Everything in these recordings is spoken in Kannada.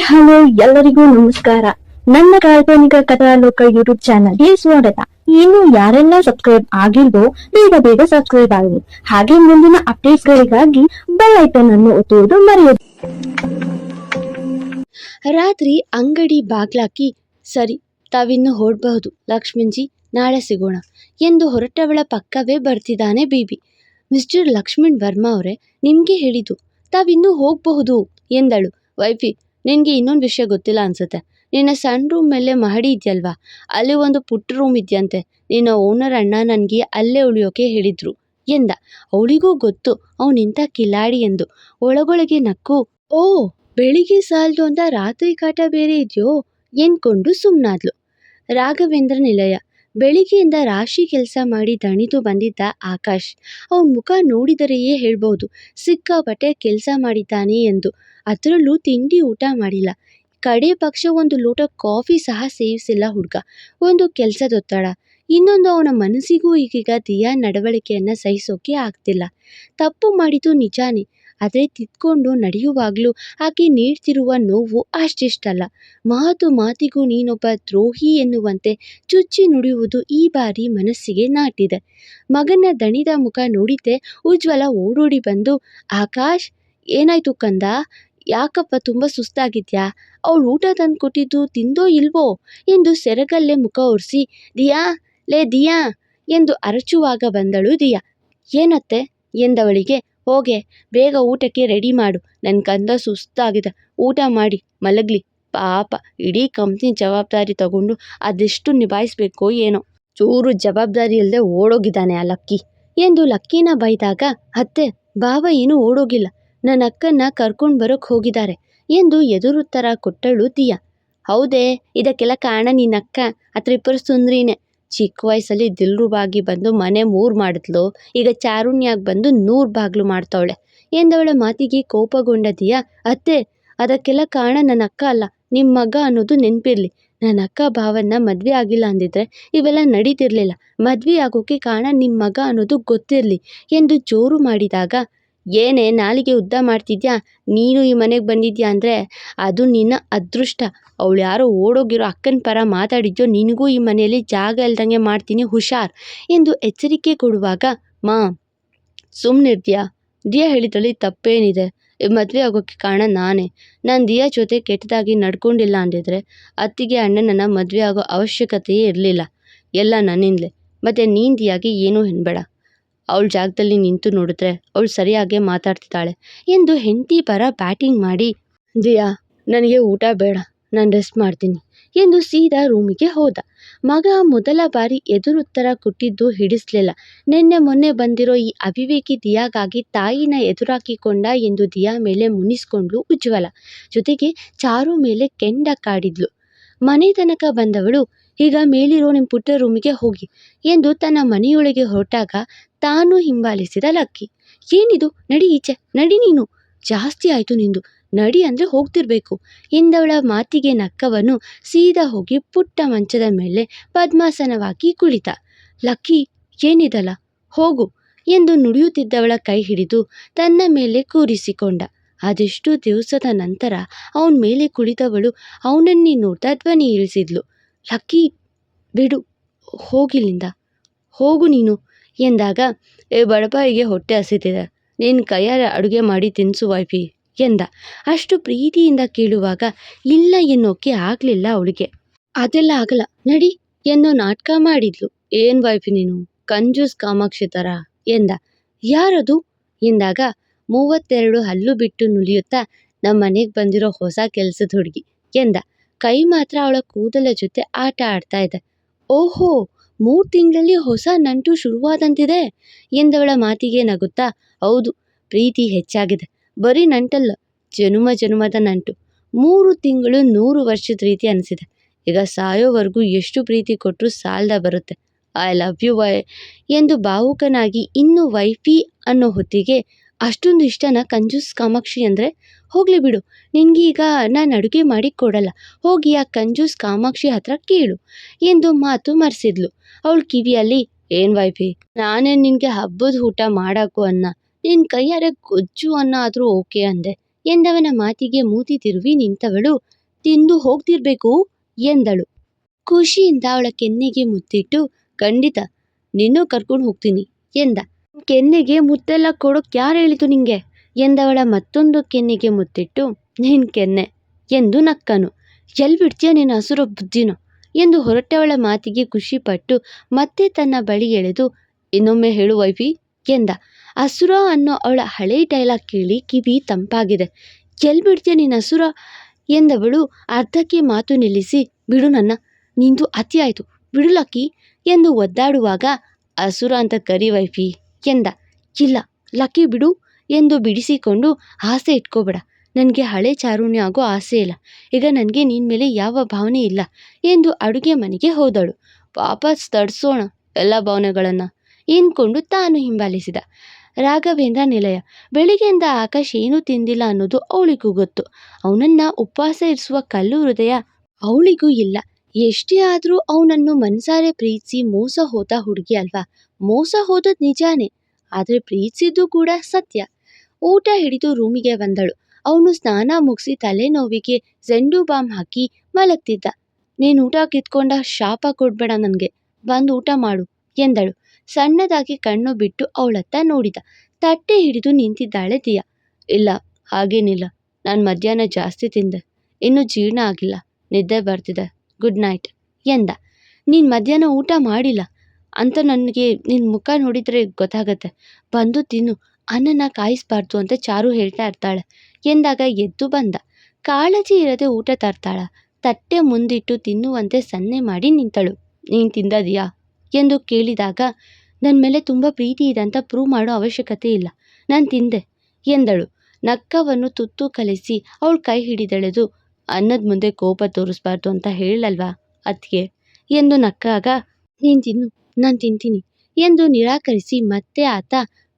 ಹಲೋ, ಎಲ್ಲರಿಗೂ ನಮಸ್ಕಾರ. ನನ್ನ ಕಾಲ್ಪನಿಕ ಕಥಾಲೋಕ ಯೂಟ್ಯೂಬ್ ಚಾನಲ್ಗೆ ಸ್ವಾಗತ. ಇನ್ನು ಯಾರೆಲ್ಲ ಸಬ್ಸ್ಕ್ರೈಬ್ ಆಗಿಲ್ವೋ, ಬೇಗ ಬೇಗ ಸಬ್ಸ್ಕ್ರೈಬ್ ಆಗಿ. ಹಾಗೆ ಮುಂದಿನ ಅಪ್ಡೇಟ್ಸ್ ಗಳಿಗಾಗಿ ಬೆಲ್ ಐಕನ್ ಅನ್ನು ಒತ್ತುವುದು ಮರೆಯದು. ರಾತ್ರಿ ಅಂಗಡಿ ಬಾಗ್ಲಾಕಿ, ಸರಿ, ತಾವಿನ್ನು ಹೊರಡಬಹುದು ಲಕ್ಷ್ಮಣ್ಜಿ, ನಾಳೆ ಸಿಗೋಣ ಎಂದು ಹೊರಟವಳ ಪಕ್ಕವೇ ಬರ್ತಿದ್ದಾನೆ ಬಿಬಿ. ಮಿಸ್ಟರ್ ಲಕ್ಷ್ಮಣ್ ವರ್ಮಾ ಅವರೇ, ನಿಮಗೆ ಹೇಳಿದ್ದು, ತಾವಿನ್ನೂ ಹೋಗಬಹುದು ಎಂದಳು. ವೈಫಿ ನಿನಗೆ ಇನ್ನೊಂದು ವಿಷಯ ಗೊತ್ತಿಲ್ಲ ಅನ್ಸುತ್ತೆ. ನಿನ್ನ ಸಣ್ಣ ರೂಮ್ ಮೇಲೆ ಮಹಡಿ ಇದೆಯಲ್ವಾ? ಅಲ್ಲಿ ಒಂದು ಪುಟ್ಟ ರೂಮ್ ಇದೆಯಂತೆ. ನಿನ್ನ ಓನರ್ ಅಣ್ಣ ನನಗೆ ಅಲ್ಲೇ ಉಳಿಯೋಕೆ ಹೇಳಿದ್ರು. ಎಂದ? ಅವಳಿಗೂ ಗೊತ್ತು. ಅವನಿಂಥ ಕಿಲಾಡಿ ಎಂದು. ಒಳಗೊಳಗೆ ನಕ್ಕು, ಓ, ಬೆಳಿಗ್ಗೆ ಸಾಲದು ಅಂತ ರಾತ್ರಿ ಕಾಟ ಬೇರೆ ಇದೆಯೋ ಎಂದ್ಕೊಂಡು ಸುಮ್ಮನಾದ್ಲು ರಾಘವೇಂದ್ರ ನಿಲಯ. ಬೆಳಿಗ್ಗೆಯಿಂದ ರಾಶಿ ಕೆಲಸ ಮಾಡಿ ದಣಿದು ಬಂದಿದ್ದ ಆಕಾಶ್, ಅವನ ಮುಖ ನೋಡಿದರೆಯೇ ಹೇಳ್ಬೋದು, ಸಿಕ್ಕಾಪಟ್ಟೆ ಕೆಲಸ ಮಾಡಿದ್ದಾನೆ ಎಂದು. ಅದರಲ್ಲೂ ತಿಂಡಿ ಊಟ ಮಾಡಿಲ್ಲ. ಕಡೆ ಪಕ್ಷ ಒಂದು ಲೋಟ ಕಾಫಿ ಸಹ ಸೇವಿಸಿಲ್ಲ ಹುಡುಗ. ಒಂದು ಕೆಲಸದೊತ್ತಡ. ಇನ್ನೊಂದು ಅವನ ಮನಸ್ಸಿಗೂ ಈಗೀಗ ದಿಯಾ ನಡವಳಿಕೆಯನ್ನು ಸಹಿಸೋಕೆ ಆಗ್ತಿಲ್ಲ. ತಪ್ಪು ಮಾಡಿದ್ದು ನಿಜಾನೇ. ಆದರೆ ತಿದ್ಕೊಂಡು ನಡೆಯುವಾಗಲೂ ಆಕೆ ನೀಡ್ತಿರುವ ನೋವು ಅಷ್ಟಿಷ್ಟಲ್ಲ. ಮಾತು ಮಾತಿಗೂ ನೀನೊಬ್ಬ ದ್ರೋಹಿ ಎನ್ನುವಂತೆ ಚುಚ್ಚಿ ನುಡಿಯುವುದು ಈ ಬಾರಿ ಮನಸ್ಸಿಗೆ ನಾಟಿದೆ. ಮಗನ ದಣಿದ ಮುಖ ನೋಡಿದ್ದೆ, ಉಜ್ವಲ ಓಡೋಡಿ ಬಂದು, ಆಕಾಶ್, ಏನಾಯ್ತು ಕಂದ? ಯಾಕಪ್ಪ ತುಂಬ ಸುಸ್ತಾಗಿದ್ಯಾ? ಅವಳು ಊಟ ತಂದು ಕೊಟ್ಟಿದ್ದು ತಿಂದೋ ಇಲ್ವೋ? ಎಂದು ಸೆರಗಲ್ಲೇ ಮುಖ ಒರೆಸಿ, ದಿಯಾ, ಲೇ ದಿಯಾ ಎಂದು ಅರಚುವಾಗ ಬಂದಳು ದಿಯಾ. ಏನತ್ತೆ? ಎಂದವಳಿಗೆ ಹೋಗೆ, ಬೇಗ ಊಟಕ್ಕೆ ರೆಡಿ ಮಾಡು. ನನ್ನ ಕಂದ ಸುಸ್ತಾಗಿದೆ. ಊಟ ಮಾಡಿ, ಮಲಗಲಿ. ಪಾಪ, ಇಡೀ ಕಂಪ್ನಿ ಜವಾಬ್ದಾರಿ ತಗೊಂಡು ಅದೆಷ್ಟು ನಿಭಾಯಿಸ್ಬೇಕೋ ಏನೋ. ಚೂರು ಜವಾಬ್ದಾರಿ ಇಲ್ಲದೆ ಓಡೋಗಿದ್ದಾನೆ ಆ ಲಕ್ಕಿ. ಎಂದು ಲಕ್ಕಿನ ಬೈದಾಗ, ಅತ್ತೆ ಬಾವ ಏನೂ ಓಡೋಗಿಲ್ಲ. ನನ್ನ ಅಕ್ಕನ್ನ ಕರ್ಕೊಂಡು ಬರೋಕ್ಕೆ ಹೋಗಿದ್ದಾರೆ ಎಂದು ಎದುರುತ್ತರ ಕೊಟ್ಟಳು ದಿಯಾ. ಹೌದೇ, ಇದಕ್ಕೆಲ್ಲ ಕಾರಣ ನಿನ್ನ ಅಕ್ಕ ಹತ್ರ ಇಬ್ಬರು ಸುಂದ್ರಿನೇ. ಚಿಕ್ಕ ವಯಸ್ಸಲ್ಲಿ ದಿಲ್ರುಬಾಗಿ ಬಂದು ಮನೆ ಮೂರು ಮಾಡಿದ್ಲು. ಈಗ ಚಾರುಣ್ಯಾಗಿ ಬಂದು ನೂರು ಬಾಗಿಲು ಮಾಡ್ತಾವಳೆ. ಎಂದವಳ ಮಾತಿಗೆ ಕೋಪಗೊಂಡ ದಿಯಾ, ಅತ್ತೆ, ಅದಕ್ಕೆಲ್ಲ ಕಾರಣ ನನ್ನ ಅಕ್ಕ ಅಲ್ಲ. ನಿಮ್ಮ ಮಗ ಅನ್ನೋದು ನೆನಪಿರಲಿ. ನನ್ನ ಅಕ್ಕ ಭಾವನ್ನ ಮದುವೆ ಆಗಿಲ್ಲ ಅಂದಿದ್ರೆ ಇವೆಲ್ಲ ನಡೀತಿರ್ಲಿಲ್ಲ. ಮದುವೆ ಆಗೋಕೆ ಕಾರಣ ನಿಮ್ಮ ಮಗ ಅನ್ನೋದು ಗೊತ್ತಿರಲಿ. ಎಂದು ಜೋರು ಮಾಡಿದಾಗ ಏನೇ ನಾಲಿಗೆ ಉದ್ದ ಮಾಡ್ತಿದ್ಯಾ? ನೀನು ಈ ಮನೆಗೆ ಬಂದಿದ್ಯಾ ಅಂದರೆ ಅದು ನಿನ್ನ ಅದೃಷ್ಟ. ಅವಳು ಯಾರೋ ಓಡೋಗಿರೋ ಅಕ್ಕನ ಪರ ಮಾತಾಡಿದ್ಯೋ ನಿನಗೂ ಈ ಮನೆಯಲ್ಲಿ ಜಾಗ ಇಲ್ದಂಗೆ ಮಾಡ್ತೀನಿ, ಹುಷಾರ್ ಎಂದು ಎಚ್ಚರಿಕೆ ಕೊಡುವಾಗ, ಮಾ ಸುಮ್ಮನಿರ್ತೀಯಾ ದಿಯಾ ಹೇಳಿದ್ರಲ್ಲಿ ತಪ್ಪೇನಿದೆ. ಮದುವೆ ಆಗೋಕ್ಕೆ ಕಾರಣ ನಾನೇ. ನಾನು ದಿಯಾ ಜೊತೆ ಕೆಟ್ಟದಾಗಿ ನಡ್ಕೊಂಡಿಲ್ಲ ಅಂದಿದ್ರೆ ಅತ್ತಿಗೆ ಅಣ್ಣನನ್ನು ಮದುವೆ ಆಗೋ ಅವಶ್ಯಕತೆಯೇ ಇರಲಿಲ್ಲ. ಎಲ್ಲ ನನ್ನಿಂದಲೇ. ಮತ್ತು ನೀನು ದಿಯಾಗೆ ಏನೂ ಹೆನ್ಬೇಡ ಅವಳ ಜಾಗದಲ್ಲಿ ನಿಂತು ನೋಡಿದ್ರೆ ಅವಳು ಸರಿಯಾಗೇ ಮಾತಾಡ್ತಿದ್ದಾಳೆ ಎಂದು ಹೆಂಡತಿ ಪರ ಬ್ಯಾಟಿಂಗ್ ಮಾಡಿ, ಜಿಯಾ, ನನಗೆ ಊಟ ಬೇಡ, ನಾನು ರೆಸ್ಟ್ ಮಾಡ್ತೀನಿ ಎಂದು ಸೀದಾ ರೂಮಿಗೆ ಹೋದ. ಮಗ ಮೊದಲ ಬಾರಿ ಎದುರುತ್ತರ ಕೊಟ್ಟಿದ್ದು ಹಿಡಿಸ್ಲಿಲ್ಲ. ನಿನ್ನೆ ಮೊನ್ನೆ ಬಂದಿರೋ ಈ ಅವಿವೇಕಿ ದಿಯಾಗಾಗಿ ತಾಯಿನ ಎದುರಾಕಿಕೊಂಡ ಎಂದು ದಿಯಾ ಮೇಲೆ ಮುನಿಸ್ಕೊಂಡ್ಲು ಉಜ್ವಲ. ಜೊತೆಗೆ ಚಾರು ಮೇಲೆ ಕೆಂಡ ಕಾಡಿದ್ಲು. ಮನೆ ತನಕ ಬಂದವಳು, ಈಗ ಮೇಲಿರೋ ನಿಮ್ಮ ಪುಟ್ಟ ರೂಮಿಗೆ ಹೋಗಿ ಎಂದು ತನ್ನ ಮನೆಯೊಳಗೆ ಹೊರಟಾಗ ತಾನು ಹಿಂಬಾಲಿಸಿದ ಲಕ್ಕಿ. ಏನಿದು? ನಡಿ ಈಚೆ, ನಡಿ ನೀನು. ಜಾಸ್ತಿ ಆಯಿತು ನಿಂದು. ನಡಿ ಅಂದರೆ ಹೋಗ್ತಿರ್ಬೇಕು. ಎಂದವಳ ಮಾತಿಗೆ ನಕ್ಕವನು ಸೀದಾ ಹೋಗಿ ಪುಟ್ಟ ಮಂಚದ ಮೇಲೆ ಪದ್ಮಾಸನವಾಗಿ ಕುಳಿತ. ಲಕ್ಕಿ, ಏನಿದಲ್ಲ? ಹೋಗು ಎಂದು ನುಡಿಯುತ್ತಿದ್ದವಳ ಕೈ ಹಿಡಿದು ತನ್ನ ಮೇಲೆ ಕೂರಿಸಿಕೊಂಡ. ಅದೆಷ್ಟು ದಿವಸದ ನಂತರ ಅವನ ಮೇಲೆ ಕುಳಿತವಳು ಅವನನ್ನೇ ನೋಡ್ತಾ ಧ್ವನಿ ಇಳಿಸಿದ್ಲು. ಲಕ್ಕಿ, ಬಿಡು, ಹೋಗಿಲ್ಲಿಂದ. ಹೋಗು ನೀನು. ಎಂದಾಗ, ಏ ಬಡಪಾಯಿಗೆ ಹೊಟ್ಟೆ ಹಸಿತಿದೆ. ನೀನು ಕೈಯಾರೆ ಅಡುಗೆ ಮಾಡಿ ತಿನ್ನಿಸು ವೈಫಿ, ಎಂದ. ಅಷ್ಟು ಪ್ರೀತಿಯಿಂದ ಕೇಳುವಾಗ, ಇಲ್ಲ ಎನ್ನೋಕೆ ಆಗಲಿಲ್ಲ ಅವಳಿಗೆ. ಅದೆಲ್ಲ ಆಗಲ್ಲ. ನಡಿ, ಎನ್ನೋ ನಾಟಕ ಮಾಡಿದ್ಲು. ಏನು ವೈಫಿ ನೀನು? ಕಂಜೂಸ್ ಕಾಮಾಕ್ಷಿ ಥರ ಎಂದ. ಯಾರದು? ಎಂದಾಗ, ಮೂವತ್ತೆರಡು ಹಲ್ಲು ಬಿಟ್ಟು ನುಲಿಯುತ್ತಾ ನಮ್ಮ ಮನೆಗೆ ಬಂದಿರೋ ಹೊಸ ಕೆಲಸದ ಹುಡುಗಿ, ಎಂದ. ಕೈ ಮಾತ್ರ ಅವಳ ಕೂದಲ ಜೊತೆ ಆಟ ಆಡ್ತಾ ಇದೆ. ಓಹೋ! ಮೂರು ತಿಂಗಳಲ್ಲಿ ಹೊಸ ನಂಟು ಶುರುವಾದಂತಿದೆ ಎಂದವಳ ಮಾತಿಗೆ ನಗುತ್ತಾ, ಹೌದು, ಪ್ರೀತಿ ಹೆಚ್ಚಾಗಿದೆ. ಬರೀ ನಂಟಲ್ಲ, ಜನುಮ ಜನುಮದ ನಂಟು. ಮೂರು ತಿಂಗಳು ನೂರು ವರ್ಷದ ರೀತಿ ಅನಿಸಿದೆ. ಈಗ ಸಾಯೋವರೆಗೂ ಎಷ್ಟು ಪ್ರೀತಿ ಕೊಟ್ಟರು ಸಾಲದ ಬರುತ್ತೆ. ಐ ಲವ್ ಯು ವೈ ಎಂದು ಭಾವುಕನಾಗಿ ಇನ್ನು ವೈಫಿ ಅನ್ನೋ ಹೊತ್ತಿಗೆ ಅಷ್ಟೊಂದು ಇಷ್ಟನ ಕಂಜೂಸ್ ಕಾಮಾಕ್ಷಿ ಅಂದರೆ, ಹೋಗಲಿ ಬಿಡು, ನಿನಗೀಗ ನಾನು ಅಡುಗೆ ಮಾಡಿ ಕೊಡಲ್ಲ. ಹೋಗಿ ಆ ಕಂಜೂಸ್ ಕಾಮಾಕ್ಷಿ ಹತ್ರ ಕೇಳು ಎಂದು ಮಾತು ಮರೆಸಿದ್ಲು. ಅವಳ ಕಿವಿಯಲ್ಲಿ, ಏನು ವೈಫಿ, ನಾನೇ ನಿನಗೆ ಹಬ್ಬದ ಊಟ ಮಾಡಾಕು ಅನ್ನ ನಿನ್ನ ಕೈಯಾರೆ ಗೊಜ್ಜು ಅನ್ನ ಆದರೂ ಓಕೆ ಅಂದೆ. ಎಂದವನ ಮಾತಿಗೆ ಮೂತಿ ತಿರುವಿ ನಿಂತವಳು, ತಿಂದು ಹೋಗ್ತಿರ್ಬೇಕು ಎಂದಳು. ಖುಷಿಯಿಂದ ಅವಳ ಕೆನ್ನೆಗೆ ಮುತ್ತಿಟ್ಟು, ಖಂಡಿತ, ನಿನ್ನೂ ಕರ್ಕೊಂಡು ಹೋಗ್ತೀನಿ ಎಂದ. ಕೆನ್ನೆಗೆ ಮುತ್ತೆಲ್ಲ ಕೊಡೋಕ್ ಯಾರು ಹೇಳಿತು ನಿಂಗೆ? ಎಂದವಳ ಮತ್ತೊಂದು ಕೆನ್ನೆಗೆ ಮುತ್ತಿಟ್ಟು, ನಿನ್ ಕೆನ್ನೆ ಎಂದು ನಕ್ಕನು. ಎಲ್ ಬಿಡ್ತೀಯ ನಿನ್ನ ಹಸುರ ಬುದ್ಧಿನ? ಎಂದು ಹೊರಟವಳ ಮಾತಿಗೆ ಖುಷಿಪಟ್ಟು ಮತ್ತೆ ತನ್ನ ಬಳಿ ಎಳೆದು, ಇನ್ನೊಮ್ಮೆ ಹೇಳು ವೈಫಿ ಎಂದ. ಅಸುರ ಅನ್ನೋ ಅವಳ ಹಳೆ ಡೈಲಾಗ್ ಕೇಳಿ ಕಿವಿ ತಂಪಾಗಿದೆ. ಎಲ್ ಬಿಡ್ತೀಯ ನಿನ್ನ ಹಸುರ? ಎಂದವಳು ಅರ್ಧಕ್ಕೆ ಮಾತು ನಿಲ್ಲಿಸಿ, ಬಿಡು ನನ್ನ, ನಿಂದು ಅತಿ ಆಯಿತು. ಬಿಡುಲಕ್ಕಿ ಎಂದು ಒದ್ದಾಡುವಾಗ ಅಸುರ ಅಂತ ಕರಿ ವೈಫಿ. ಎಂದ, ಇಲ್ಲ, ಲಕ್ಕಿ ಬಿಡು ಎಂದು ಬಿಡಿಸಿಕೊಂಡು ಆಸೆ ಇಟ್ಕೋಬೇಡ. ನನಗೆ ಹಳೆ ಚಾರುಣ್ಯ ಆಗೋ ಆಸೆ ಇಲ್ಲ. ಈಗ ನನಗೆ ನಿನ್ನ ಮೇಲೆ ಯಾವ ಭಾವನೆ ಇಲ್ಲ ಎಂದು ಅಡುಗೆ ಮನೆಗೆ ಹೋದಳು. ವಾಪಸ್ ತಡ್ಸೋಣ ಎಲ್ಲ ಭಾವನೆಗಳನ್ನು ಎಂದ್ಕೊಂಡು ತಾನು ಹಿಂಬಾಲಿಸಿದ. ರಾಘವೇಂದ್ರ ನಿಲಯ. ಬೆಳಿಗ್ಗೆಯಿಂದ ಆಕಾಶ್ ಏನೂ ತಿಂದಿಲ್ಲ ಅನ್ನೋದು ಅವಳಿಗೂ ಗೊತ್ತು. ಅವನನ್ನ ಉಪವಾಸ ಇರಿಸುವ ಕಲ್ಲು ಹೃದಯ ಅವಳಿಗೂ ಇಲ್ಲ. ಎಷ್ಟೇ ಆದರೂ ಅವನನ್ನು ಮನಸಾರೆ ಪ್ರೀತಿಸಿ ಮೋಸ ಹೋದ ಹುಡುಗಿ ಅಲ್ವಾ? ಮೋಸ ಹೋದದ್ ನಿಜಾನೇ, ಆದರೆ ಪ್ರೀತಿಸಿದ್ದು ಕೂಡ ಸತ್ಯ. ಊಟ ಹಿಡಿದು ರೂಮಿಗೆ ಬಂದಳು. ಅವನು ಸ್ನಾನ ಮುಗಿಸಿ ತಲೆನೋವಿಗೆ ಜೆಂಡು ಬಾಂಬ್ ಹಾಕಿ ಮಲಗ್ತಿದ್ದ. ನೀನು ಊಟ ಕಿತ್ಕೊಂಡ ಶಾಪ ಕೊಡ್ಬೇಡ ನನಗೆ. ಬಂದು ಊಟ ಮಾಡು, ಎಂದಳು. ಸಣ್ಣದಾಗಿ ಕಣ್ಣು ಬಿಟ್ಟು ಅವಳತ್ತ ನೋಡಿದ. ತಟ್ಟೆ ಹಿಡಿದು ನಿಂತಿದ್ದಾಳೆ ದಿಯಾ. ಇಲ್ಲ, ಹಾಗೇನಿಲ್ಲ. ನಾನು ಮಧ್ಯಾಹ್ನ ಜಾಸ್ತಿ ತಿಂದೆ. ಇನ್ನೂ ಜೀರ್ಣ ಆಗಿಲ್ಲ. ನಿದ್ದೆ ಬರ್ತಿದೆ. ಗುಡ್ ನೈಟ್, ಎಂದ. ನೀನು ಮಧ್ಯಾಹ್ನ ಊಟ ಮಾಡಿಲ್ಲ. ಅಂತ ನನಗೆ ನಿನ್ನ ಮುಖ ನೋಡಿದರೆ ಗೊತ್ತಾಗತ್ತೆ. ಬಂದು ತಿನ್ನು. ಅನ್ನನ ಕಾಯಿಸ್ಬಾರ್ದು ಅಂತ ಚಾರು ಹೇಳ್ತಾ ಇರ್ತಾಳೆ. ಎಂದಾಗ ಎದ್ದು ಬಂದ. ಕಾಳಜಿ ಇರದೆ ಊಟ ತರ್ತಾಳ. ತಟ್ಟೆ ಮುಂದಿಟ್ಟು ತಿನ್ನುವಂತೆ ಸನ್ನೆ ಮಾಡಿ ನಿಂತಳು. ನೀನು ತಿಂದದಿಯಾ? ಎಂದು ಕೇಳಿದಾಗ ನನ್ನ ಮೇಲೆ ತುಂಬ ಪ್ರೀತಿ ಇದೆ ಅಂತ ಪ್ರೂವ್ ಮಾಡೋ ಅವಶ್ಯಕತೆ ಇಲ್ಲ. ನಾನು ತಿಂದೆ ಎಂದಳು. ನಕ್ಕವನ್ನು ತುತ್ತು ಕಲಿಸಿ ಅವಳು ಕೈ ಹಿಡಿದೆಳೆದು ಅನ್ನದ ಮುಂದೆ ಕೋಪ ತೋರಿಸ್ಬಾರ್ದು ಅಂತ ಹೇಳಲ್ವಾ ಅತ್ತಿಗೆ? ಎಂದು ನಕ್ಕಾಗ, ನೀನು ತಿನ್ನು. ನಾನು ತಿಂತೀನಿ. ಎಂದು ನಿರಾಕರಿಸಿ ಮತ್ತೆ ಆತ,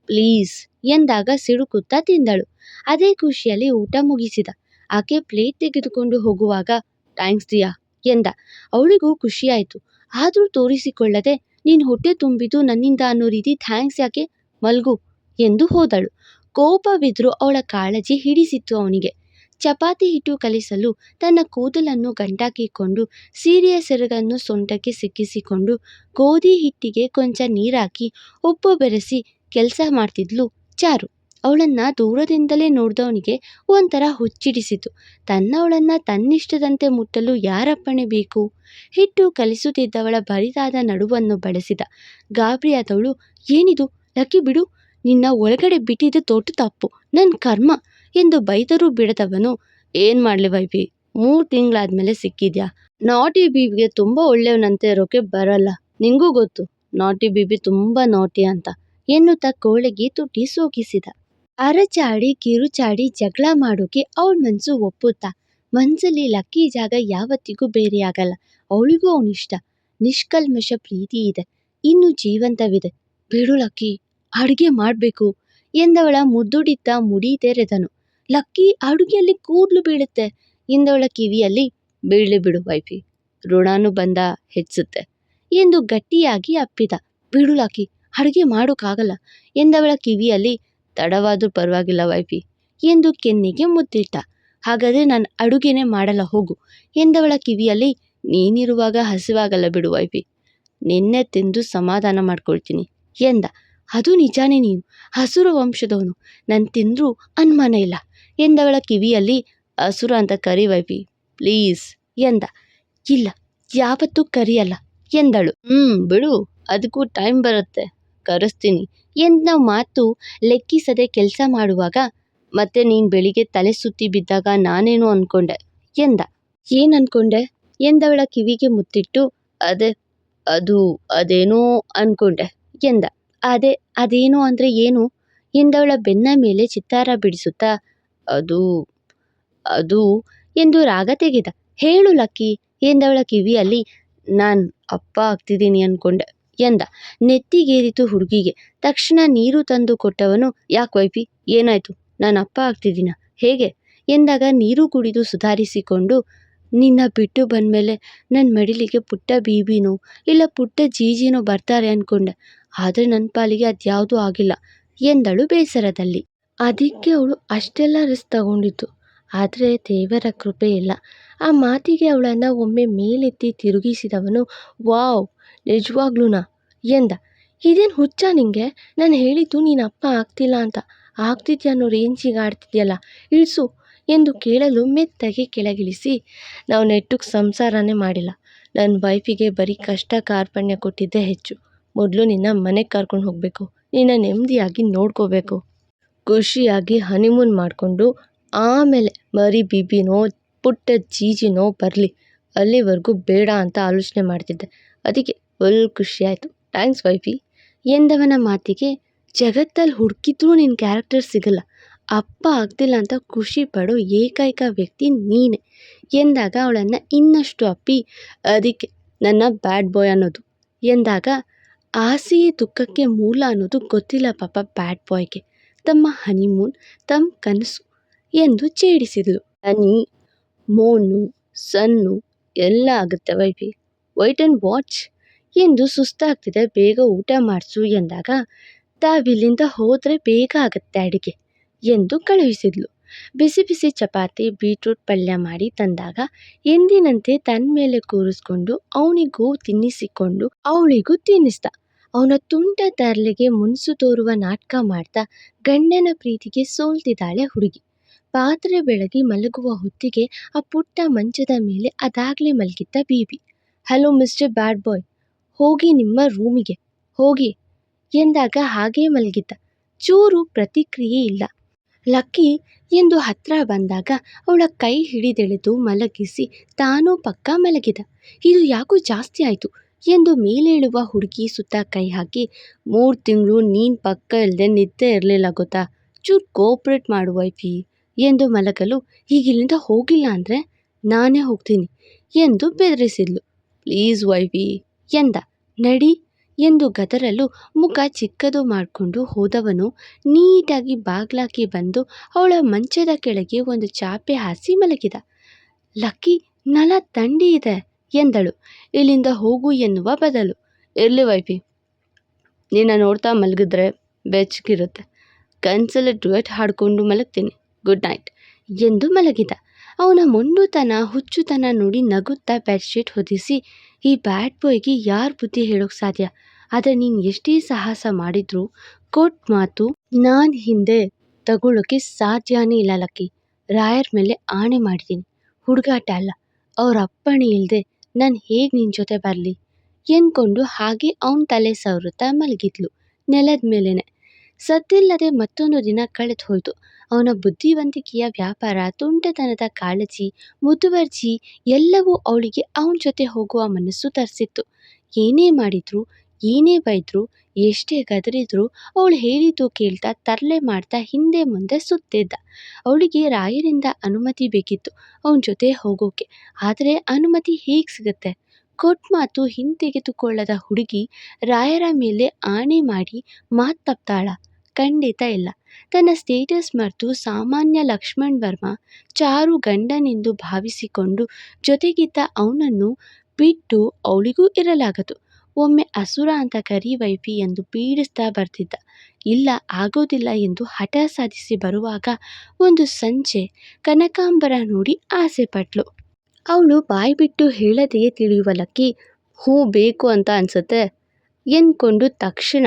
ಪ್ಲೀಸ್, ಎಂದಾಗ ಸಿಡುಕುತ್ತಾ ತಿಂದಳು. ಅದೇ ಖುಷಿಯಲ್ಲಿ ಊಟ ಮುಗಿಸಿದ. ಆಕೆ ಪ್ಲೇಟ್ ತೆಗೆದುಕೊಂಡು ಹೋಗುವಾಗ, ಥ್ಯಾಂಕ್ಸ್ ದಿಯಾ, ಎಂದ. ಅವಳಿಗೂ ಖುಷಿಯಾಯಿತು. ಆದರೂ ತೋರಿಸಿಕೊಳ್ಳದೆ, ನೀನು ಹೊಟ್ಟೆ ತುಂಬಿದ್ದು ನನ್ನಿಂದ ಅನ್ನೋ ರೀತಿ ಥ್ಯಾಂಕ್ಸ್ ಯಾಕೆ ಮಲ್ಗು? ಎಂದು ಹೋದಳು. ಕೋಪವಿದ್ರೂ ಅವಳ ಕಾಳಜಿ ಹಿಡಿಸಿತ್ತು ಅವನಿಗೆ. ಚಪಾತಿ ಹಿಟ್ಟು ಕಲಿಸಲು ತನ್ನ ಕೂದಲನ್ನು ಗಂಟಾಕಿಕೊಂಡು, ಸೀರೆಯ ಸೆರಗನ್ನು ಸೊಂಟಕ್ಕೆ ಸಿಕ್ಕಿಸಿಕೊಂಡು ಗೋಧಿ ಹಿಟ್ಟಿಗೆ ಕೊಂಚ ನೀರಾಕಿ ಉಪ್ಪು ಬೆರೆಸಿ ಕೆಲಸ ಮಾಡ್ತಿದ್ಲು ಚಾರು. ಅವಳನ್ನ ದೂರದಿಂದಲೇ ನೋಡಿದವನಿಗೆ ಒಂಥರ ಹುಚ್ಚಿಡಿಸಿತು. ತನ್ನವಳನ್ನ ತನ್ನಿಷ್ಟದಂತೆ ಮುಟ್ಟಲು ಯಾರಪ್ಪಣೆ ಬೇಕು? ಹಿಟ್ಟು ಕಲಿಸುತ್ತಿದ್ದವಳ ಬರಿದಾದ ನಡುವನ್ನು ಬಳಸಿದ ಗಾಬರಿಯಾದವಳು ಏನಿದು? ಲಕ್ಕಿ ಬಿಡು, ನಿನ್ನ ಒಳಗಡೆ ಬಿಟ್ಟಿದ್ದು ದೊಡ್ಡ ತಪ್ಪು. ನನ್ನ ಕರ್ಮ. ಎಂದು ಬೈದರೂ ಬಿಡದವನು, ಏನು ಮಾಡಲಿ ವೈಫಿ? ಮೂರು ತಿಂಗಳಾದ್ಮೇಲೆ ಸಿಕ್ಕಿದ್ಯಾ? ನಾಟಿ ಬೀಬಿಗೆ ತುಂಬಾ ಒಳ್ಳೆಯವನಂತೆ ಇರೋಕೆ ಬರಲ್ಲ. ನಿಂಗೂ ಗೊತ್ತು, ನಾಟಿ ಬೀಬಿ ತುಂಬ ನಾಟಿ ಅಂತ. ಎನ್ನುತ್ತಾ ಕೋಳಿಗೆ ತುಟಿ ಸೋಗಿಸಿದ ಅರಚಾಡಿ, ಕಿರುಚಾಡಿ ಜಗಳ ಮಾಡೋಕೆ ಅವಳ ಮನಸ್ಸು ಒಪ್ಪುತ್ತಾ, ಮನ್ಸಲ್ಲಿ ಲಕ್ಕಿ ಜಾಗ ಯಾವತ್ತಿಗೂ ಬೇರೆಯಾಗಲ್ಲ. ಅವಳಿಗೂ ಅವನಿಷ್ಟ. ನಿಷ್ಕಲ್ಮಶ ಪ್ರೀತಿ ಇದೆ. ಇನ್ನು ಜೀವಂತವಿದೆ. ಬಿಡು ಲಕ್ಕಿ, ಅಡುಗೆ ಮಾಡಬೇಕು ಎಂದವಳ ಮುದ್ದುಡಿತ ಮುಡಿ ತೆರೆದನು. ಲಕ್ಕಿ ಅಡುಗೆಯಲ್ಲಿ ಕೂದಲು ಬೀಳುತ್ತೆ. ಎಂದವಳ ಕಿವಿಯಲ್ಲಿ ಬೀಳಲಿ ಬಿಡು ವೈಫಿ. ಋಣಾನು ಬಂದ ಹೆಚ್ಚುತ್ತೆ. ಎಂದು ಗಟ್ಟಿಯಾಗಿ ಅಪ್ಪಿದ. ಬಿಡು ಲಕ್ಕಿ ಅಡುಗೆ ಮಾಡೋಕ್ಕಾಗಲ್ಲ. ಎಂದವಳ ಕಿವಿಯಲ್ಲಿ, ತಡವಾದರೂ ಪರವಾಗಿಲ್ಲ ವೈಫಿ ಎಂದು ಕೆನ್ನಿಗೆ ಮುದ್ದಿಟ್ಟ. ಹಾಗಾದರೆ ನಾನು ಅಡುಗೆನೇ ಮಾಡಲ್ಲ, ಹೋಗು ಎಂದವಳ ಕಿವಿಯಲ್ಲಿ, ನೀನಿರುವಾಗ ಹಸಿವಾಗಲ್ಲ ಬಿಡು ವೈಫಿ. ನಿನ್ನೆ ತಿಂದು ಸಮಾಧಾನ ಮಾಡ್ಕೊಳ್ತೀನಿ ಎಂದ. ಅದು ನಿಜಾನೇ ನೀನು. ಹಸುರ ವಂಶದವನು. ನಾನು ತಿಂದರೂ ಅನುಮಾನ ಇಲ್ಲ. ಎಂದವಳ ಕಿವಿಯಲ್ಲಿ ಹಸುರ ಅಂತ ಕರಿವೈಪಿ. ಪ್ಲೀಸ್ ಎಂದ. ಇಲ್ಲ, ಯಾವತ್ತೂ ಕರಿಯಲ್ಲ ಎಂದಳು. ಹ್ಞೂ ಬಿಡು ಅದಕ್ಕೂ ಟೈಮ್ ಬರುತ್ತೆ, ಕರೆಸ್ತೀನಿ. ಎಂದ ಮಾತು ಲೆಕ್ಕಿಸದೆ ಕೆಲಸ ಮಾಡುವಾಗ ಮತ್ತೆ ನೀನು ಬೆಳಿಗ್ಗೆ ತಲೆ ಸುತ್ತಿ ಬಿದ್ದಾಗ ನಾನೇನು ಅನ್ಕೊಂಡೆ ಎಂದ. ಏನು ಅನ್ಕೊಂಡೆ? ಎಂದವಳ ಕಿವಿಗೆ ಮುತ್ತಿಟ್ಟು, ಅದೇ, ಅದು, ಅದೇನೋ ಅನ್ಕೊಂಡೆ ಎಂದ. ಅದೇ, ಅದೇನು ಅಂದರೆ ಏನು? ಎಂದವಳ ಬೆನ್ನ ಮೇಲೆ ಚಿತ್ತಾರ ಬಿಡಿಸುತ್ತಾ ಅದು ಅದು ಎಂದು ರಾಗ ತೆಗೆದ. ಹೇಳು ಲಕ್ಕಿ ಎಂದವಳ ಕಿವಿಯಲ್ಲಿ ನಾನು ಅಪ್ಪ ಆಗ್ತಿದ್ದೀನಿ ಅಂದ್ಕೊಂಡೆ, ಎಂದ. ನೆತ್ತಿಗೇರಿತು ಹುಡುಗಿಗೆ. ತಕ್ಷಣ ನೀರು ತಂದು ಕೊಟ್ಟವನು, ಯಾಕೆ ವೈಪಿ ಏನಾಯ್ತು? ನಾನು ಅಪ್ಪ ಆಗ್ತಿದ್ದೀನ? ಹೇಗೆ? ಎಂದಾಗ ನೀರು ಕುಡಿದು ಸುಧಾರಿಸಿಕೊಂಡು, ನಿನ್ನ ಬಿಟ್ಟು ಬಂದ ಮೇಲೆ ನನ್ನ ಮಡಿಲಿಗೆ ಪುಟ್ಟ ಬೀಬಿನೋ ಇಲ್ಲ ಪುಟ್ಟ ಜೀಜಿನೋ ಬರ್ತಾರೆ ಅಂದ್ಕೊಂಡೆ. ಆದರೆ ನನ್ನ ಪಾಲಿಗೆ ಅದ್ಯಾವುದೂ ಆಗಿಲ್ಲ ಎಂದಳು ಬೇಸರದಲ್ಲಿ. ಅದಕ್ಕೆ ಅವಳು ಅಷ್ಟೆಲ್ಲ ರಿಸ್ಕ್ ತಗೊಂಡಿದ್ದು. ಆದರೆ ದೇವರ ಕೃಪೆ ಇಲ್ಲ. ಆ ಮಾತಿಗೆ ಅವಳನ್ನು ಒಮ್ಮೆ ಮೇಲೆತ್ತಿ ತಿರುಗಿಸಿದವನು, ವಾವ್ ನಿಜವಾಗ್ಲೂನ ಎಂದ. ಇದೇನು ಹುಚ್ಚ ನಿಂಗೆ? ನಾನು ಹೇಳಿದ್ದು ನೀನು ಅಪ್ಪ ಆಗ್ತಿಲ್ಲ ಅಂತ. ಆಗ್ತಿದ್ಯಾ ಅನ್ನೋ ರೇಂಜಿಗೆ ಆಡ್ತಿದ್ಯಲ್ಲ? ಇಳಿಸು ಎಂದು ಕೇಳಲು ಮೆತ್ತಗೆ ಕೆಳಗಿಳಿಸಿ, ನಾವು ನೆಟ್ಟಗೆ ಸಂಸಾರನೇ ಮಾಡಿಲ್ಲ. ನನ್ನ ವೈಫಿಗೆ ಬರೀ ಕಷ್ಟ ಕಾರ್ಪಣ್ಯ ಕೊಟ್ಟಿದ್ದೇ ಹೆಚ್ಚು. ಮೊದಲು ನಿನ್ನ ಮನೆಗೆ ಕರ್ಕೊಂಡು ಹೋಗಬೇಕು. ನಿನ್ನ ನೆಮ್ಮದಿಯಾಗಿ ನೋಡ್ಕೋಬೇಕು. ಖುಷಿಯಾಗಿ ಹನಿಮೂನ್ ಮಾಡಿಕೊಂಡು ಆಮೇಲೆ ಮರಿ ಬಿಬಿನೋ ಪುಟ್ಟ ಜೀಜಿನೋ ಬರಲಿ. ಅಲ್ಲಿವರೆಗೂ ಬೇಡ ಅಂತ ಆಲೋಚನೆ ಮಾಡ್ತಿದ್ದೆ. ಅದಕ್ಕೆ ಫುಲ್ ಖುಷಿಯಾಯಿತು ಥ್ಯಾಂಕ್ಸ್ ವೈಫಿ. ಎಂದವನ ಮಾತಿಗೆ ಜಗತ್ತಲ್ಲಿ ಹುಡುಕಿದ್ರೂ ನಿನ್ನ ಕ್ಯಾರೆಕ್ಟರ್ ಸಿಗಲ್ಲ. ಅಪ್ಪ ಆಗ್ತಿಲ್ಲ ಅಂತ ಖುಷಿ ಪಡೋ ಏಕೈಕ ವ್ಯಕ್ತಿ ನೀನೆ. ಎಂದಾಗ ಅವಳನ್ನು ಇನ್ನಷ್ಟು ಅಪ್ಪಿ, ಅದಕ್ಕೆ ನನ್ನ ಬ್ಯಾಡ್ ಬಾಯ್ ಅನ್ನೋದು. ಎಂದಾಗ ಆಸೆಯೇ ದುಃಖಕ್ಕೆ ಮೂಲ ಅನ್ನೋದು ಗೊತ್ತಿಲ್ಲ ಪಾಪ ಬ್ಯಾಡ್ ಬಾಯ್ಗೆ. ತಮ್ಮ ಹನಿಮೂನ್, ತಮ್ಮ ಕನಸು ಎಂದು ಛೇಡಿಸಿದಳು. ಹನಿ, ಮೋನು, ಸನ್ನು ಎಲ್ಲ ಆಗುತ್ತೆ ವೈಫಿ ವೈಟ್ ಆ್ಯಂಡ್ ವಾಚ್ ಎಂದು ಸುಸ್ತಾಗ್ತಿದೆ ಬೇಗ ಊಟ ಮಾಡಿಸು ಎಂದಾಗ, ತಾವಿಲ್ಲಿಂದ ಹೋದರೆ ಬೇಗ ಆಗುತ್ತೆ ಅಡುಗೆ ಎಂದು ಕಳುಹಿಸಿದ್ಲು. ಬಿಸಿ ಬಿಸಿ ಚಪಾತಿ, ಬೀಟ್ರೂಟ್ ಪಲ್ಯ ಮಾಡಿ ತಂದಾಗ, ಎಂದಿನಂತೆ ತನ್ನ ಮೇಲೆ ಕೂರಿಸ್ಕೊಂಡು ಅವನಿಗೂ ತಿನ್ನಿಸಿಕೊಂಡು ಅವಳಿಗೂ ತಿನ್ನಿಸ್ದ ಅವನ ತುಂಟ ತರಲೆಗೆ ಮುನ್ಸು ತೋರುವ ನಾಟಕ ಮಾಡ್ತಾ ಗಂಡನ ಪ್ರೀತಿಗೆ ಸೋಲ್ತಿದ್ದಾಳೆ ಹುಡುಗಿ. ಪಾತ್ರೆ ಬೆಳಗಿ ಮಲಗುವ ಹೊತ್ತಿಗೆ ಆ ಪುಟ್ಟ ಮಂಚದ ಮೇಲೆ ಅದಾಗಲೇ ಮಲಗಿದ್ದ Bibi. Hello mister bad boy, ಹೋಗಿ ನಿಮ್ಮ ರೂಮಿಗೆ, ಹೋಗಿ, ಎಂದಾಗ ಹಾಗೇ ಮಲಗಿದ್ದ. ಚೂರು ಪ್ರತಿಕ್ರಿಯೆ ಇಲ್ಲ. ಲಕ್ಕಿ ಎಂದು ಹತ್ರ ಬಂದಾಗ ಅವಳ ಕೈ ಹಿಡಿದೆಳೆದು ಮಲಗಿಸಿ ತಾನೂ ಪಕ್ಕ ಮಲಗಿದ. ಇದು ಯಾಕೋ ಜಾಸ್ತಿ ಆಯಿತು ಎಂದು ಮೇಲೇಳುವ ಹುಡುಗಿ ಸುತ್ತ ಕೈ ಹಾಕಿ, ಮೂರು ತಿಂಗಳು ನೀನು ಪಕ್ಕ ಇಲ್ಲದೆ ನಿದ್ದೆ ಇರಲಿಲ್ಲ ಗೊತ್ತಾ? ಚೂರು ಕೋಪ್ರೇಟ್ ಮಾಡು ವೈಫಿ ಎಂದು ಮಲಗಲು ಈಗ ಇಲ್ಲಿಂದ ಹೋಗಿಲ್ಲ ಅಂದರೆ ನಾನೇ ಹೋಗ್ತೀನಿ ಎಂದು ಬೆದರಿಸಿದ್ಲು. ಪ್ಲೀಸ್ ವೈಫಿ ಎಂದ. ನಡಿ ಎಂದು ಗದರಲು ಮುಖ ಚಿಕ್ಕದು ಮಾಡಿಕೊಂಡು ಹೋದವನು ನೀಟಾಗಿ ಬಾಗ್ಲಾಕಿ ಬಂದು ಅವಳ ಮಂಚದ ಕೆಳಗೆ ಒಂದು ಚಾಪೆ ಹಾಸಿ ಮಲಗಿದ. ಲಕ್ಕಿ ನಲ ತಂಡಿ ಇದೆ. ಎಂದಳು. ಇಲ್ಲಿಂದ ಹೋಗು ಎನ್ನುವ ಬದಲು. ಇರಲಿ ವೈಫಿ, ನಿನ್ನ ನೋಡ್ತಾ ಮಲಗಿದ್ರೆ ಬೆಚ್ಚಗಿರುತ್ತೆ ಕನ್ಸಲ್ಲಿ ಡ್ಯುಯೆಟ್ ಹಾಡಿಕೊಂಡು ಮಲಗ್ತೀನಿ. ಗುಡ್ ನೈಟ್ ಎಂದು ಮಲಗಿದ. ಅವನ ಮೊಂಡುತನ, ಹುಚ್ಚುತನ ನೋಡಿ ನಗುತ್ತಾ ಬೆಡ್ಶೀಟ್ ಹೊದಿಸಿ, ಈ ಬ್ಯಾಡ್ ಬಾಯ್ಗೆ ಯಾರು ಬುದ್ಧಿ ಹೇಳೋಕ್ಕೆ ಸಾಧ್ಯ? ಆದರೆ ನೀನು ಎಷ್ಟೇ ಸಾಹಸ ಮಾಡಿದ್ರು ಕೊಟ್ಟ ಮಾತು ನಾನು ಹಿಂದೆ ತಗೊಳ್ಳೋಕ್ಕೆ ಸಾಧ್ಯನೇ ಇಲ್ಲ ಲಕ್ಕಿ. ರಾಯರ್ ಮೇಲೆ ಆಣೆ ಮಾಡಿದ್ದೀನಿ. ಹುಡುಗಾಟ ಅಲ್ಲ. ಅವ್ರ ಅಪ್ಪಣೆ ಇಲ್ಲದೆ ನಾನು ಹೇಗೆ ನಿನ್ನ ಜೊತೆ ಬರಲಿ? ಎಂದ್ಕೊಂಡು ಹಾಗೆ ಅವನ ತಲೆ ಸವರುತ್ತಾ ಮಲಗಿದ್ಲು. ನೆಲದ ಮೇಲೇನೆ. ಸದ್ದಿಲ್ಲದೆ ಮತ್ತೊಂದು ದಿನ ಕಳೆದು ಹೋಯಿತು. ಅವನ ಬುದ್ಧಿವಂತಿಕೆಯ ವ್ಯಾಪಾರ, ತುಂಟತನದ ಕಾಳಜಿ, ಮುತುವರ್ಜಿ ಎಲ್ಲವೂ ಅವಳಿಗೆ ಅವನ ಜೊತೆ ಹೋಗುವ ಮನಸ್ಸು ತರಿಸಿತ್ತು. ಏನೇ ಮಾಡಿದ್ರು ಏನೇ ಬೈದ್ರು, ಎಷ್ಟೇ ಗದರಿದ್ರು ಅವಳು ಹೇಳಿದ್ದು ಕೇಳ್ತಾ ತರಲೆ ಮಾಡ್ತಾ ಹಿಂದೆ ಮುಂದೆ ಸುತ್ತಿದ್ದ. ಅವಳಿಗೆ ರಾಯರಿಂದ ಅನುಮತಿ ಬೇಕಿತ್ತು, ಅವನ ಜೊತೆ ಹೋಗೋಕೆ. ಆದರೆ ಅನುಮತಿ ಹೇಗೆ ಸಿಗುತ್ತೆ? ಕೊಟ್ಟ ಮಾತು ಹಿಂತೆಗೆದುಕೊಳ್ಳದ ಹುಡುಗಿ ರಾಯರ ಮೇಲೆ ಆಣೆ ಮಾಡಿ ಮಾತು ತಪ್ತಾಳ. ಖಂಡಿತ ಇಲ್ಲ. ತನ್ನ ಸ್ಟೇಟಸ್ ಮರೆತು ಸಾಮಾನ್ಯ ಲಕ್ಷ್ಮಣ್ ವರ್ಮ ಚಾರು ಗಂಡನೆಂದು ಭಾವಿಸಿಕೊಂಡು ಜೊತೆಗಿದ್ದ ಅವನನ್ನು ಬಿಟ್ಟು ಅವಳಿಗೂ ಇರಲಾಗದು. ಒಮ್ಮೆ ಅಸುರ ಅಂತ ಕರಿ ವೈಫಿ ಎಂದು ಪೀಡಿಸ್ತಾ ಬರ್ತಿದ್ದ. ಇಲ್ಲ, ಆಗೋದಿಲ್ಲ ಎಂದು ಹಠ ಸಾಧಿಸಿ ಬರುವಾಗ ಒಂದು ಸಂಜೆ ಕನಕಾಂಬರ ನೋಡಿ ಆಸೆ ಪಟ್ಲು. ಅವಳು ಬಾಯಿ ಬಿಟ್ಟು ಹೇಳದೆಯೇ ತಿಳಿಯುವ ಲಕ್ಕಿ ಹ್ಞೂ ಬೇಕು ಅಂತ ಅನ್ಸುತ್ತೆ? ಎಂದ್ಕೊಂಡು ತಕ್ಷಣ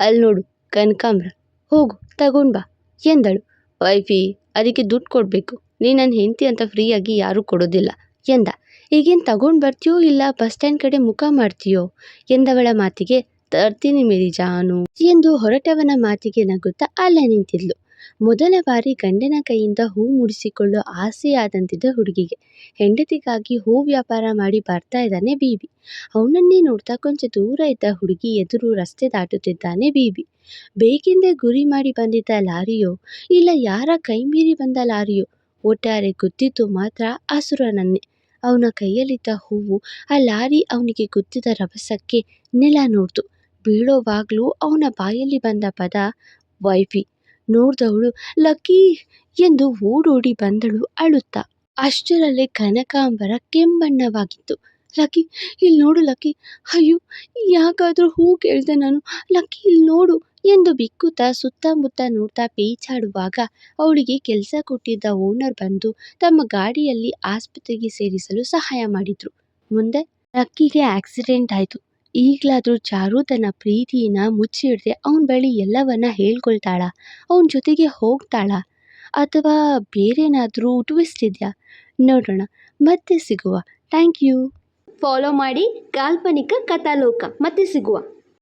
ಅಲ್ಲಿ ನೋಡು ಕನಕಾಂಬ್ರ, ಹೋಗು, ತಗೊಂಡು ಬಾ ಎಂದಳು. ವೈಫಿ ಅದಕ್ಕೆ ದುಡ್ಡು ಕೊಡಬೇಕು. ನೀ ನನ್ನ ಹೆಂಡತಿ ಅಂತ ಫ್ರೀಯಾಗಿ ಯಾರೂ ಕೊಡೋದಿಲ್ಲ ಎಂದ. ಈಗೇನು ತಗೊಂಡು ಬರ್ತೀಯೋ ಇಲ್ಲ ಬಸ್ ಸ್ಟ್ಯಾಂಡ್ ಕಡೆ ಮುಖ ಮಾಡ್ತೀಯೋ? ಎಂದವಳ ಮಾತಿಗೆ, ತರ್ತೀನಿ ಮೇರಿ ಜಾನು ಎಂದು ಹೊರಟವನ ಮಾತಿಗೆ ನಗುತ್ತಾ ಅಲ್ಲೇ ನಿಂತಿದ್ಲು. ಮೊದಲ ಬಾರಿ ಗಂಡನ ಕೈಯಿಂದ ಹೂ ಮುಡಿಸಿಕೊಳ್ಳೋ ಆಸೆಯಾದಂತಿದ್ದ ಹುಡುಗಿಗೆ ಹೆಂಡತಿಗಾಗಿ ಹೂ ವ್ಯಾಪಾರ ಮಾಡಿ ಬರ್ತಾ ಇದ್ದಾನೆ ಬೀಬಿ. ಅವನನ್ನೇ ನೋಡ್ತಾ ಕೊಂಚ ದೂರ ಇದ್ದ ಹುಡುಗಿ ಎದುರು ರಸ್ತೆ ದಾಟುತ್ತಿದ್ದಾನೆ ಬೀಬಿ. ಬೇಕೆಂದೇ ಗುರಿ ಮಾಡಿ ಬಂದಿದ್ದ ಲಾರಿಯೋ, ಇಲ್ಲ ಯಾರ ಕೈ ಮೀರಿ ಬಂದ ಲಾರಿಯೋ, ಒಟ್ಟಾರೆ ಗೊತ್ತಿದ್ದು ಮಾತ್ರ ಅಸುರನನ್ನೇ. ಅವನ ಕೈಯಲ್ಲಿದ್ದ ಹೂವು ಆ ಲಾರಿ ಅವನಿಗೆ ಗುದ್ದಿದ ರಭಸಕ್ಕೆ ನೆಲ ನೋಡ್ತು ಬೀಳೋವಾಗಲೂ ಅವನ ಬಾಯಲ್ಲಿ ಬಂದ ಪದ ವೈಫಿ. ನೋಡಿದವಳು ಲಕ್ಕಿ ಎಂದು ಓಡೋಡಿ ಬಂದಳು ಅಳುತ್ತಾ. ಅಷ್ಟರಲ್ಲೇ ಕನಕಾಂಬರ ಕೆಂಬಣ್ಣವಾಗಿತ್ತು. ಲಕ್ಕಿ, ಇಲ್ಲಿ ನೋಡು ಲಕ್ಕಿ. ಅಯ್ಯೋ ಯಾಕಾದರೂ ಹೂ ಕೇಳಿದೆ ನಾನು. ಲಕ್ಕಿ, ಇಲ್ಲಿ ನೋಡು. ಎಂದು ಬಿಕ್ಕುತ್ತಾ ಸುತ್ತಮುತ್ತ ನೋಡ್ತಾ ಪೇಚಾಡುವಾಗ ಅವಳಿಗೆ ಕೆಲಸ ಕೊಟ್ಟಿದ್ದ ಓನರ್ ಬಂದು ತಮ್ಮ ಗಾಡಿಯಲ್ಲಿ ಆಸ್ಪತ್ರೆಗೆ ಸೇರಿಸಲು ಸಹಾಯ ಮಾಡಿದ್ರು. ಮುಂದೆ ಲಕ್ಕಿಗೆ ಆಕ್ಸಿಡೆಂಟ್ ಆಯ್ತು. ಈಗ್ಲಾದ್ರೂ ಚಾರು ತನ್ನ ಪ್ರೀತಿನ ಮುಚ್ಚಿಡದೆ ಅವನ ಬಳಿ ಎಲ್ಲವನ್ನ ಹೇಳ್ಕೊಳ್ತಾಳ. ಅವನ ಜೊತೆಗೆ ಹೋಗ್ತಾಳ. ಅಥವಾ ಬೇರೇನಾದ್ರೂ ಟ್ವಿಸ್ಟ್ ಇದೆಯಾ? ನೋಡೋಣ. ಮತ್ತೆ ಸಿಗುವ. ಥ್ಯಾಂಕ್ ಯು ಫಾಲೋ ಮಾಡಿ ಕಾಲ್ಪನಿಕ ಕಥಾಲೋಕ. ಮತ್ತೆ ಸಿಗುವ.